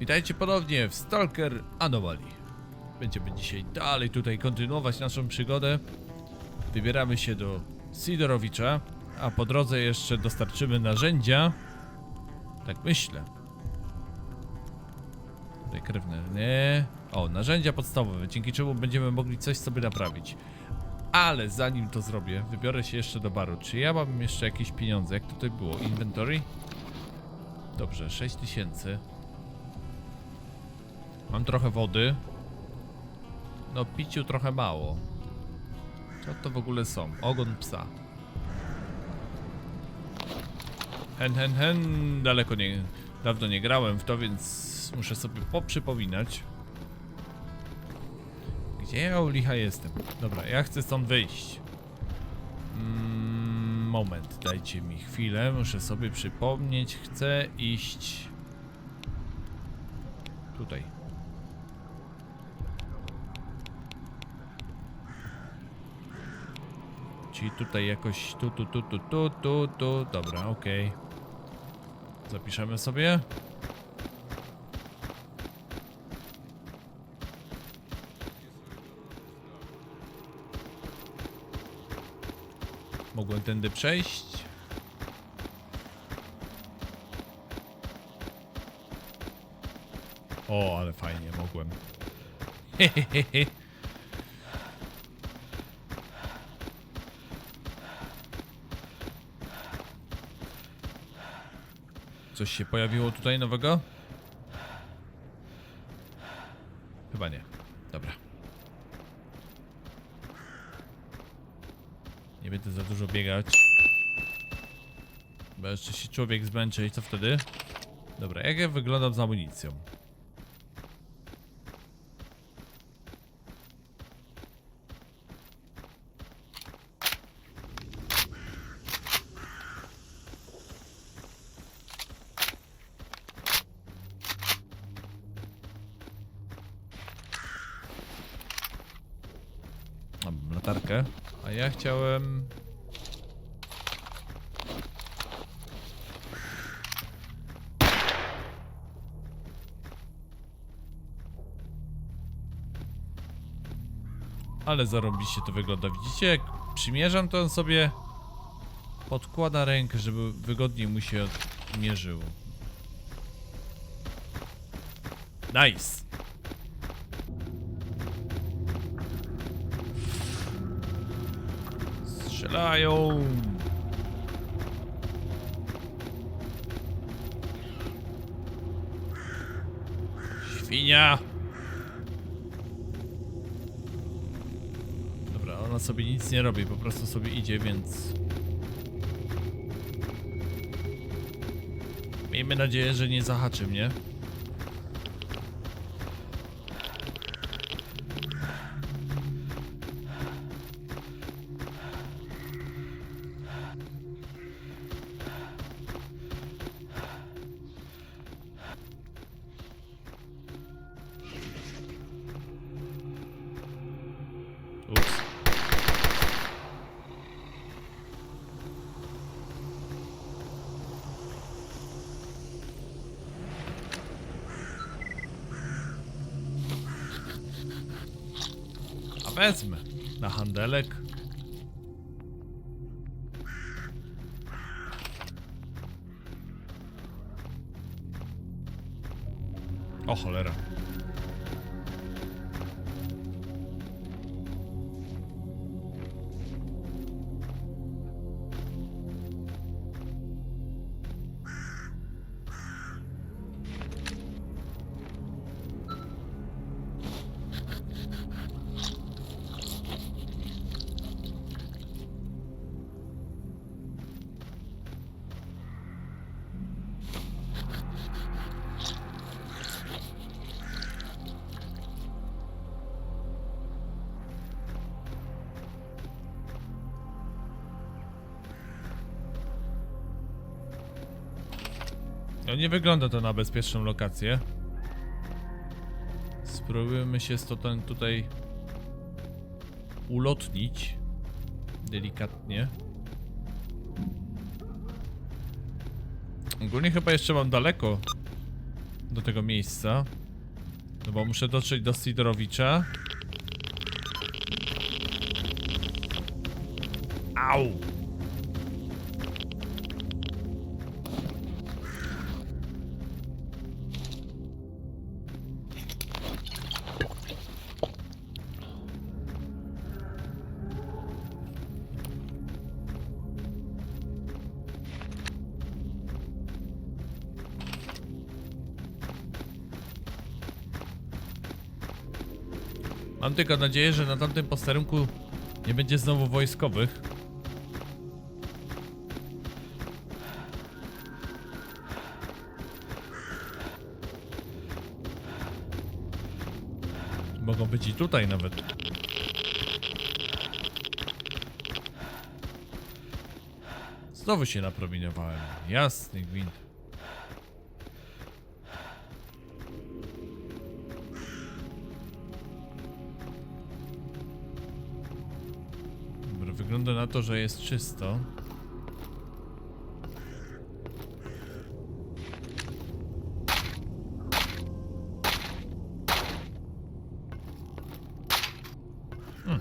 Witajcie ponownie w Stalker Anomaly. Będziemy dzisiaj dalej tutaj kontynuować naszą przygodę. Wybieramy się do Sidorowicza, a po drodze jeszcze dostarczymy narzędzia. Tak myślę. Tutaj krewne, nie. O, narzędzia podstawowe, dzięki czemu będziemy mogli coś sobie naprawić. Ale zanim to zrobię, wybiorę się jeszcze do baru. Czy ja mam jeszcze jakieś pieniądze? Jak tutaj było? Inventory? Dobrze, 6000. Mam trochę wody. No, piciu trochę mało. Co to w ogóle są? Ogon psa. Hen, hen, hen. Daleko nie... Dawno nie grałem w to, więc muszę sobie poprzypominać. Gdzie ja u licha jestem? Dobra, ja chcę stąd wyjść. Mm, moment, dajcie mi chwilę, muszę sobie przypomnieć. Chcę iść... Tutaj. Czyli tutaj jakoś tu, tu, tu, tu, tu, tu, tu. Dobra, okej. Zapiszemy sobie. Mogłem tędy przejść. O, ale fajnie, mogłem. Hehehe. Coś się pojawiło tutaj nowego? Chyba nie. Dobra. Nie będę za dużo biegać. Bo jeszcze się człowiek zmęczy i co wtedy? Dobra, jak ja wyglądam z amunicją? Mam latarkę. A ja chciałem... Ale zarobiście to wygląda. Widzicie, jak przymierzam, to on sobie podkłada rękę, żeby wygodniej mu się mierzyło. Nice! Strzelają! Świnia! Dobra, ona sobie nic nie robi, po prostu sobie idzie, więc... Miejmy nadzieję, że nie zahaczy mnie. Wezmę na handelek. No nie wygląda to na bezpieczną lokację. Spróbujemy się stąd tutaj ulotnić. Delikatnie. Ogólnie chyba jeszcze mam daleko do tego miejsca. No bo muszę dotrzeć do Sidorowicza. Au! Tylko nadzieję, że na tamtym posterunku nie będzie znowu wojskowych. Mogą być i tutaj nawet. Znowu się napromieniowałem. Jasny gwint. To, że jest czysto. Hmm.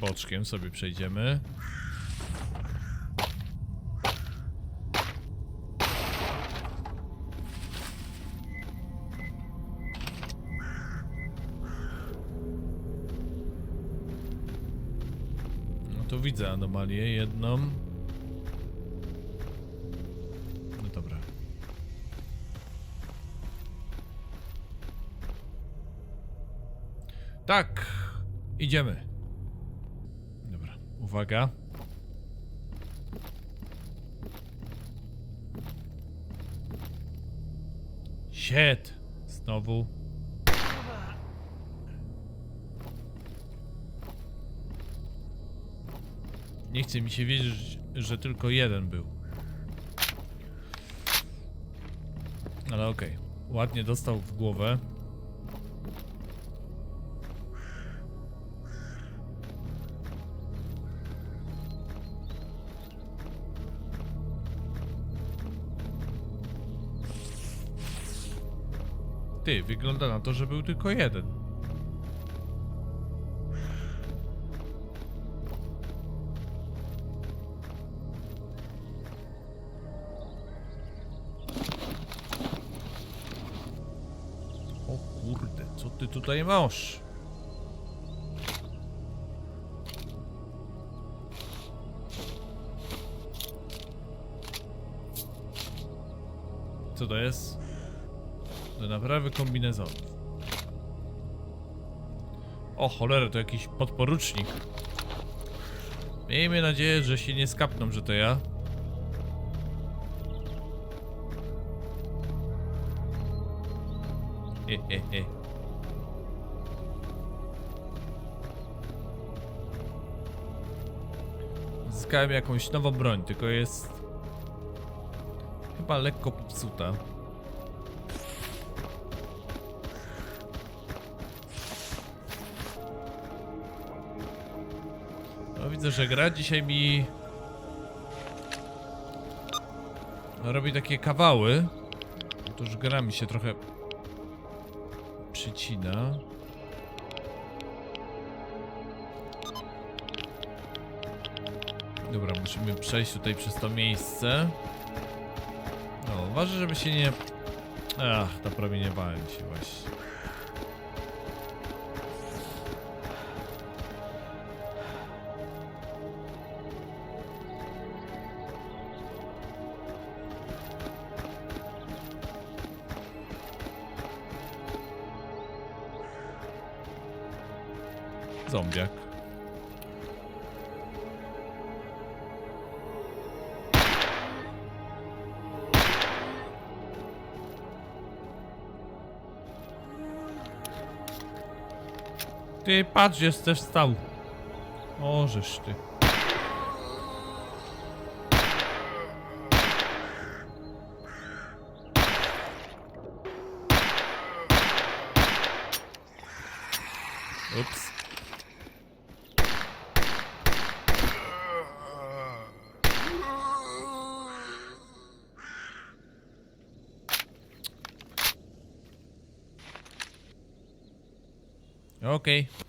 Boczkiem sobie przejdziemy. Tu widzę anomalię jedną. No dobra. Tak, idziemy. Dobra, uwaga. Shit, znowu. Nie chce mi się wierzyć, że tylko jeden był. Ale okej. Ładnie dostał w głowę. Ty, wygląda na to, że był tylko jeden. Tutaj masz? Co to jest? Do naprawy kombinezonów. O cholera, to jakiś podporucznik. Miejmy nadzieję, że się nie skapną, że to ja. He, he, he. Zyskałem jakąś nową broń, tylko jest chyba lekko popsuta. No widzę, że gra dzisiaj mi robi takie kawały. Otóż gra mi się trochę przycina. Dobra, musimy przejść tutaj przez to miejsce. No, uważaj, żeby się nie... Ach, napromieniowałem się właśnie. Ty, patrz, jest też stał. Możesz ty. Ups. Okay.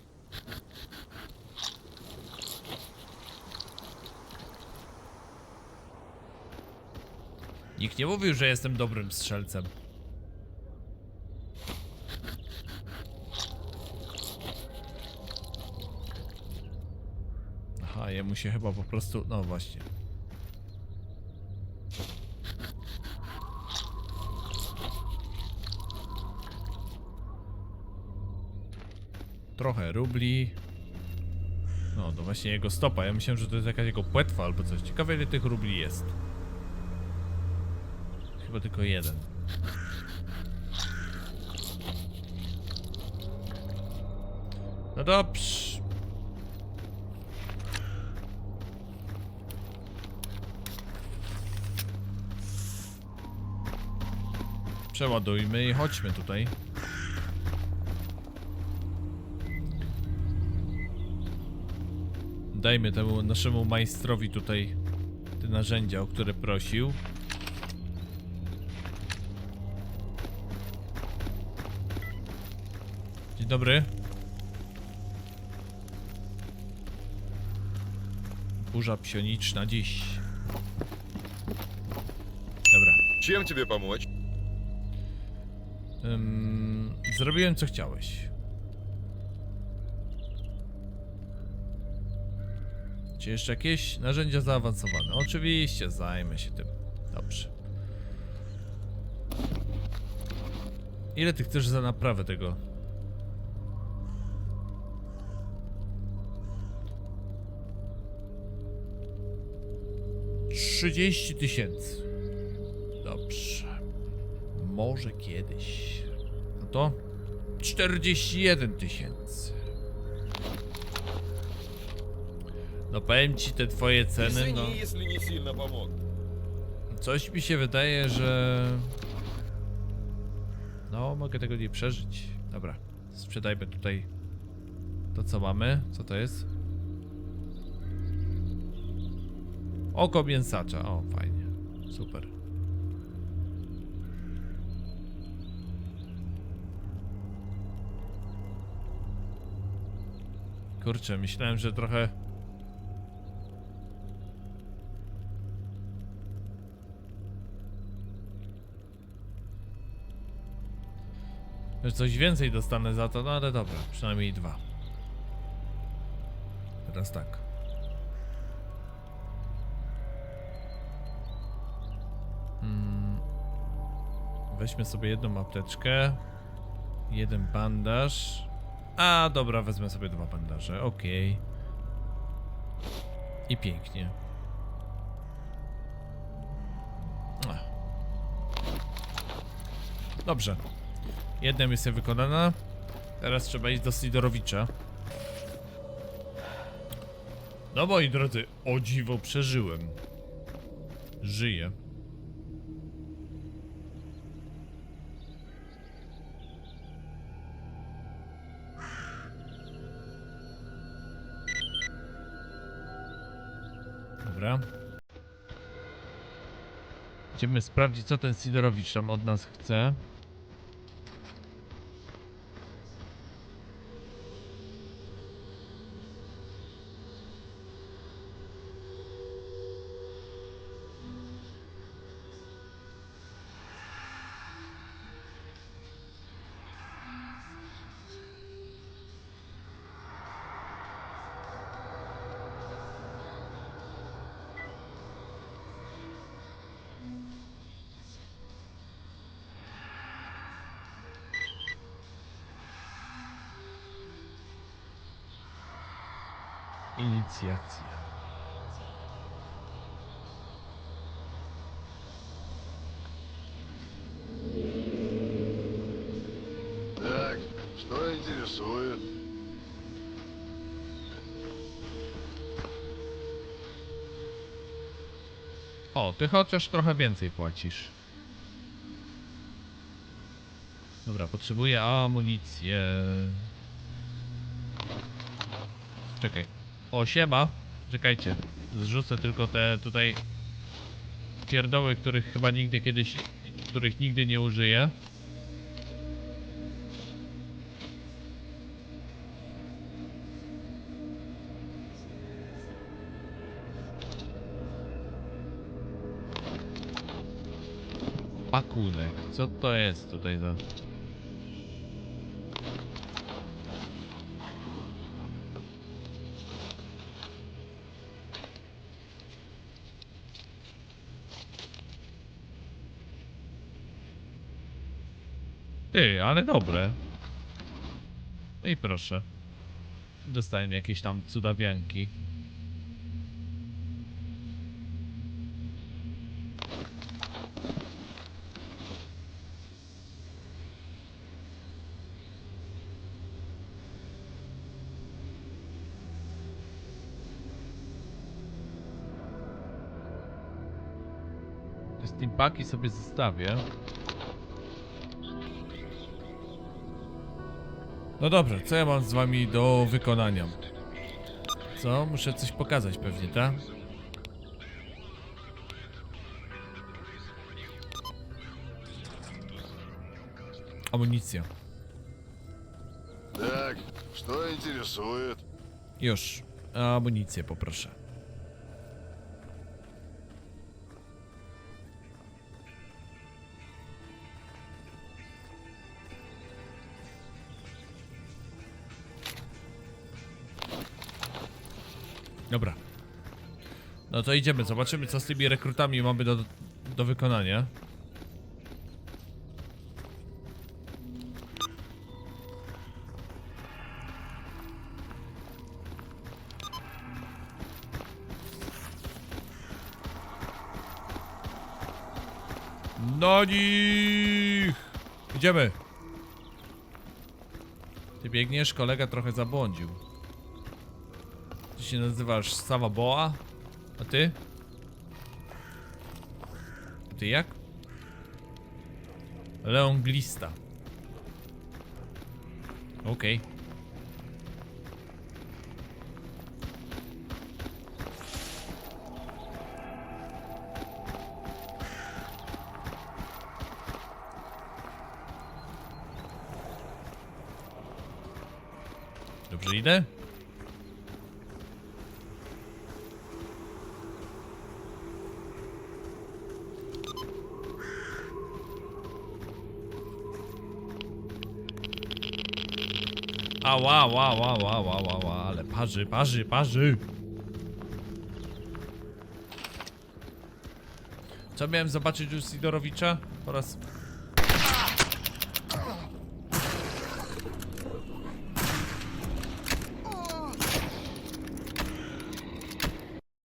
Nie mówił, że jestem dobrym strzelcem. Aha, jemu się chyba po prostu... No właśnie. Trochę rubli. No, to właśnie jego stopa. Ja myślałem, że to jest jakaś jego płetwa albo coś. Ciekawe ile tych rubli jest. Chyba tylko jeden. No dobrze. Przeładujmy i chodźmy tutaj. Dajmy temu naszemu majstrowi tutaj te narzędzia, o które prosił. Dzień dobry. Burza psioniczna dziś. Dobra. Чем тебе помочь? Ym, zrobiłem co chciałeś. Czy jeszcze jakieś narzędzia zaawansowane? Oczywiście, zajmę się tym. Dobrze. Ile ty chcesz za naprawę tego? 30 tysięcy. Dobrze. Może kiedyś. No to 41 tysięcy. No powiem ci te twoje ceny, no. jeśli nie silno pomogę. Coś mi się wydaje, że... No, mogę tego nie przeżyć. Dobra, sprzedajmy tutaj to, co mamy. Co to jest? Oko mięsacza. O, fajnie. Super. Kurczę, myślałem, że trochę... Że coś więcej dostanę za to, no ale dobra, przynajmniej dwa. Teraz tak. Weźmy sobie jedną apteczkę. Jeden bandaż. A, dobra, wezmę sobie dwa bandaże, okej. I pięknie. Dobrze. Jedna misja wykonana. Teraz trzeba iść do Sidorowicza. No moi drodzy, o dziwo przeżyłem. Żyję. Idziemy sprawdzić, co ten Sidorowicz tam od nas chce. Inicjacja. Так, что интересует? O, ty chociaż trochę więcej płacisz. Dobra, potrzebuję amunicję. Czekaj. O, siema. Czekajcie. Zrzucę tylko te tutaj pierdoły, których chyba nigdy kiedyś, których nigdy nie użyję. Pakunek. Co to jest tutaj za... Ty, ale dobre. No i proszę. Dostałem jakieś tam cudawianki. Te steampaki sobie zostawię. No dobrze, co ja mam z wami do wykonania? Co? Muszę coś pokazać pewnie, tak? Amunicja. Так, что интересует? Już. Amunicję poproszę. Dobra. No to idziemy, zobaczymy co z tymi rekrutami mamy do, do wykonania. Na nich! Idziemy. Ty biegniesz, kolega trochę zabłądził. Się nazywasz Sawaboa? A ty? A ty jak? Leonglista. Okej. Dobrze idę? Ała, ła, ła, ła, ła, ła, ła, ale parzy, parzy, parzy. Co miałem zobaczyć u Sidorowicza? Po raz...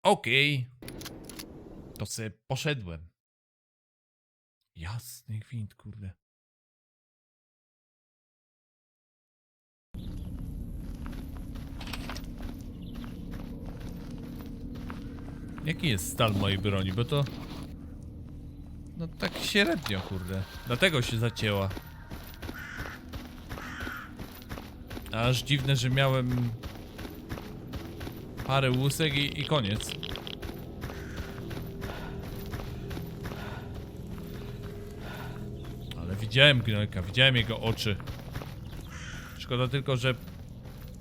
Okej. To se poszedłem. Jasny gwint, kurde. Jaki jest stan mojej broni, bo to... No tak średnio, kurde. Dlatego się zacięła. Aż dziwne, że miałem parę łusek i, i koniec. Ale widziałem gnojka, widziałem jego oczy. Szkoda tylko, że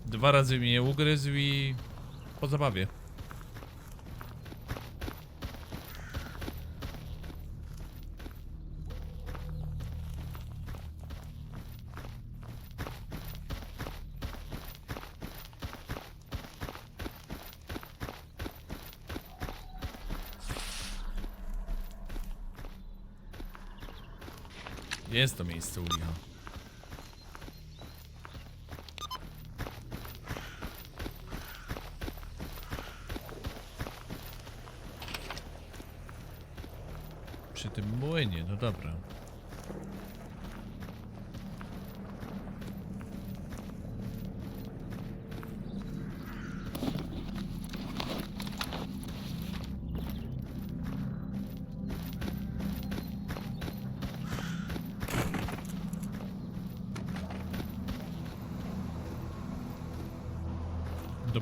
dwa razy mnie ugryzł i po zabawie. Jest to miejsce u Licha. Przy tym młynie, no dobra.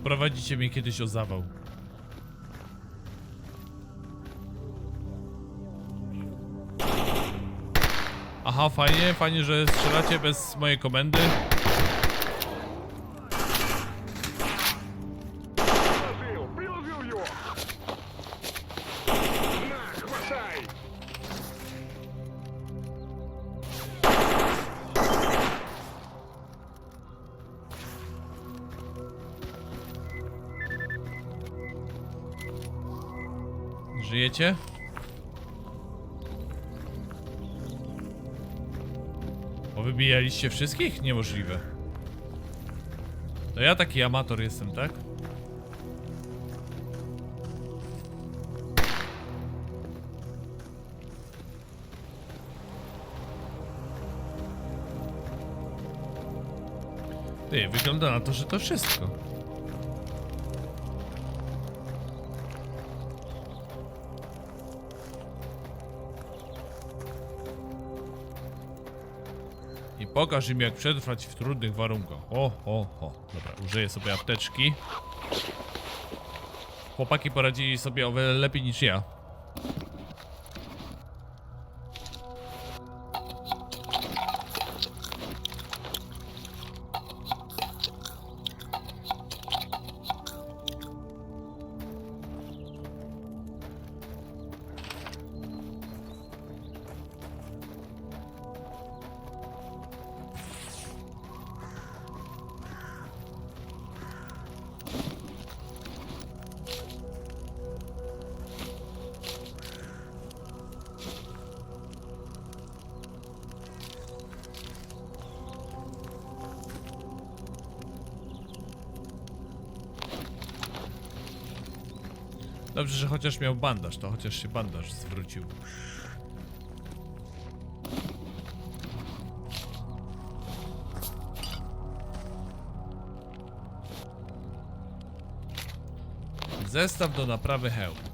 Doprowadzicie mnie kiedyś o zawał. Aha, fajnie, fajnie, że strzelacie bez mojej komendy. Bo wybijaliście wszystkich? Niemożliwe. To ja taki amator jestem, tak? Ty, wygląda na to, że to wszystko. Pokaż im jak przetrwać w trudnych warunkach. O, o, o. Dobra, użyję sobie apteczki. Chłopaki poradzili sobie o wiele lepiej niż ja. Dobrze, że chociaż miał bandaż, to chociaż się bandaż zwrócił. Zestaw do naprawy hełmu.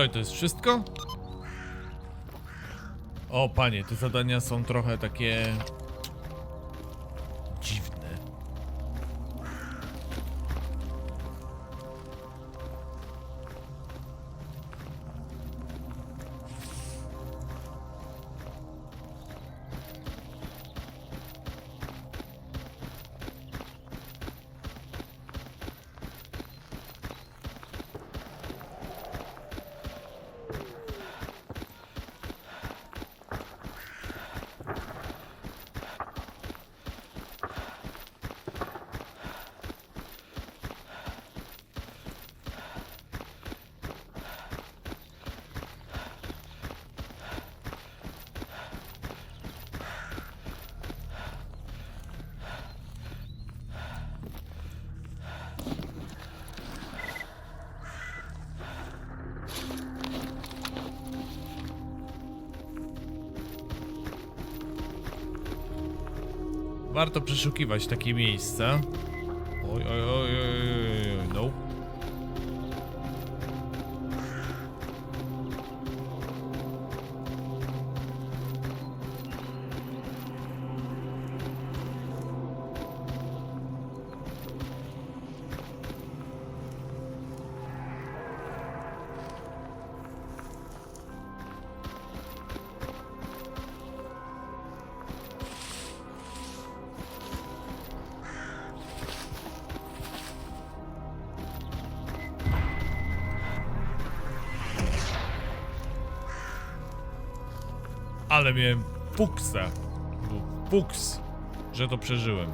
Co, to jest wszystko? O, panie, te zadania są trochę takie... Warto przeszukiwać takie miejsca. Oj, oj, oj, oj, oj, no. ale miałem puksa. Puks, że to przeżyłem.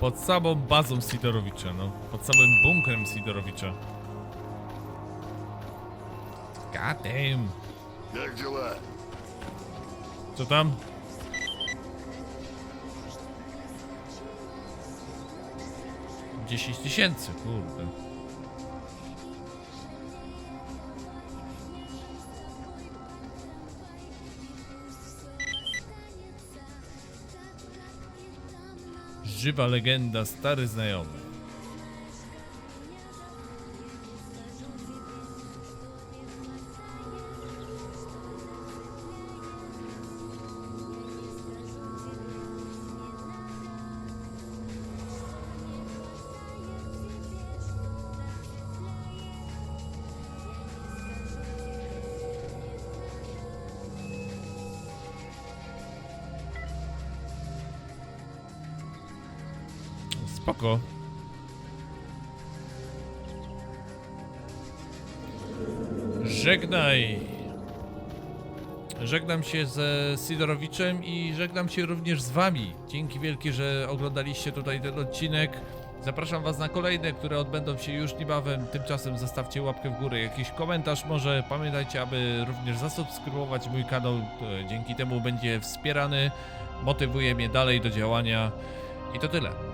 Pod samą bazą Sidorowicza, no. Pod samym bunkrem Sidorowicza. God damn. Jak działa? Co tam? Dziesięć tysięcy, kurde. Żywa legenda, stary znajomy. Spoko. Żegnaj. Żegnam się ze Sidorowiczem i żegnam się również z wami. Dzięki wielkie, że oglądaliście tutaj ten odcinek. Zapraszam was na kolejne, które odbędą się już niebawem. Tymczasem zostawcie łapkę w górę, jakiś komentarz może. Pamiętajcie, aby również zasubskrybować mój kanał. Dzięki temu będzie wspierany. Motywuje mnie dalej do działania. I to tyle.